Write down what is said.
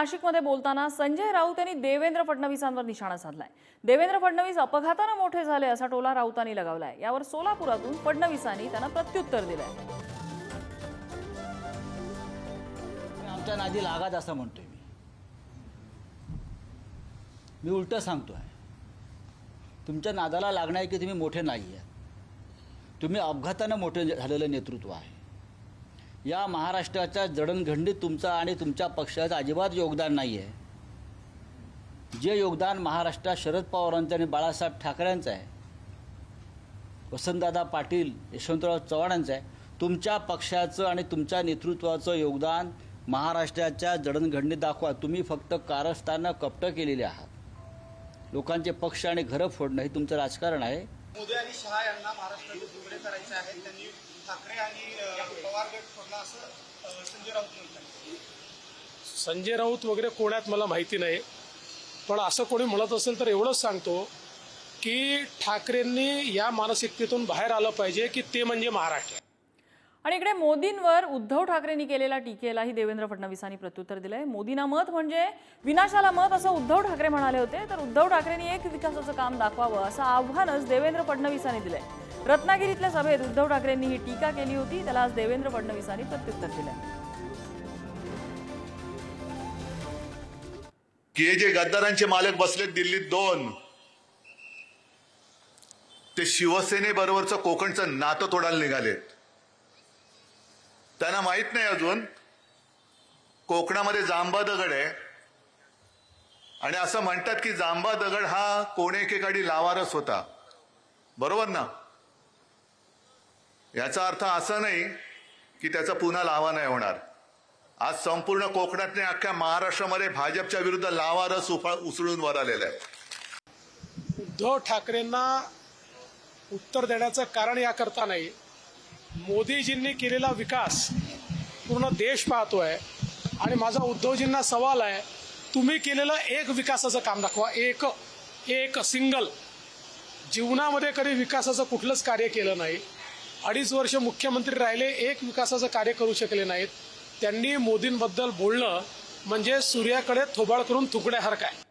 नाशिकमध्ये बोलताना संजय राऊत यांनी देवेंद्र फडणवीसांवर निशाणा साधलाय. देवेंद्र फडणवीस अपघातानं मोठे झाले असा टोला राऊतांनी लगावलाय. यावर सोलापुरातून फडणवीसांनी त्यांना प्रत्युत्तर दिलंय. आमच्या नादी लागाच असं म्हणतोय मी. मी उलटं सांगतोय. तुमच्या नादाला लागणार की तुम्ही मोठे नाही आहे तुम्ही अपघातानं मोठे झालेलं नेतृत्व आहे. या महाराष्ट्राच्या जडणघडणीत तुमचा आणि तुमच्या पक्षाचं अजिबात योगदान नाही आहे जे योगदान महाराष्ट्रात शरद पवारांचं आणि बाळासाहेब ठाकरेंचं आहे वसंतदादा पाटील यशवंतराव चव्हाणांचं आहे तुमच्या पक्षाचं आणि तुमच्या नेतृत्वाचं योगदान महाराष्ट्राच्या जडणघडणीत दाखवा. तुम्ही फक्त कारस्थानं कपट केलेले आहात. लोकांचे पक्ष आणि घरं फोडणं हे तुमचं राजकारण आहे. मोदी आणि शहा यांना महाराष्ट्रात दुबळे करायचे आहेत. त्यांनी ठाकरे आणि असं संजय राऊत म्हणतात. संजय राऊत वगैरे कोण्यात मला माहिती नाही. पण असं कोणी म्हणत असेल तर एवढंच सांगतो की ठाकरेंनी या मानसिकतेतून बाहेर आलं पाहिजे की ते म्हणजे महाराष्ट्र. आणि इकडे मोदींवर उद्धव ठाकरेंनी केलेल्या टीकेलाही देवेंद्र फडणवीसांनी प्रत्युत्तर दिलंय. मोदींना मत म्हणजे विनाशाला मत असं उद्धव ठाकरे म्हणाले होते तर उद्धव ठाकरेंनी एक विकासाचं काम दाखवावं असं आव्हानच देवेंद्र फडणवीसांनी दिलंय. रत्नागिरीतल्या सभेत उद्धव ठाकरेंनी ही टीका केली होती. त्याला आज देवेंद्र फडणवीसांनी प्रत्युत्तर दिलं की हे जे गद्दारांचे मालक बसलेत दिल्लीत दोन ते शिवसेनेबरोबरचं कोकणचं नातं तोडायला निघालेत त्यांना माहीत नाही अजून कोकणामध्ये जांबा दगड आहे. आणि असं म्हणतात की जांबा दगड हा कोण एकेकाळी लावारस होता. बरोबर ना? याचा अर्थ असा नाही की त्याचा पुन्हा लावा नाही होणार. आज संपूर्ण कोकणातने अख्ख्या महाराष्ट्रामध्ये भाजपच्या विरुद्ध लावारस उफा उसळून वर आलेला आहे. उद्धव ठाकरेंना उत्तर देण्याचं कारण याकरता नाही. मोदीजींनी केलेला विकास पूर्ण देश पाहतोय आणि माझा उद्धवजींना सवाल आहे तुम्ही केलेलं एक विकासाचं काम दाखवा. एक एक सिंगल जीवनामध्ये कधी विकासाचं कुठलंच कार्य केलं नाही. अडीच वर्ष मुख्यमंत्री राहिले एक विकासाचं कार्य करू शकले नाहीत. त्यांनी मोदींबद्दल बोलणं म्हणजे सूर्याकडे थोबाळ करून थुकण्यासारखं आहे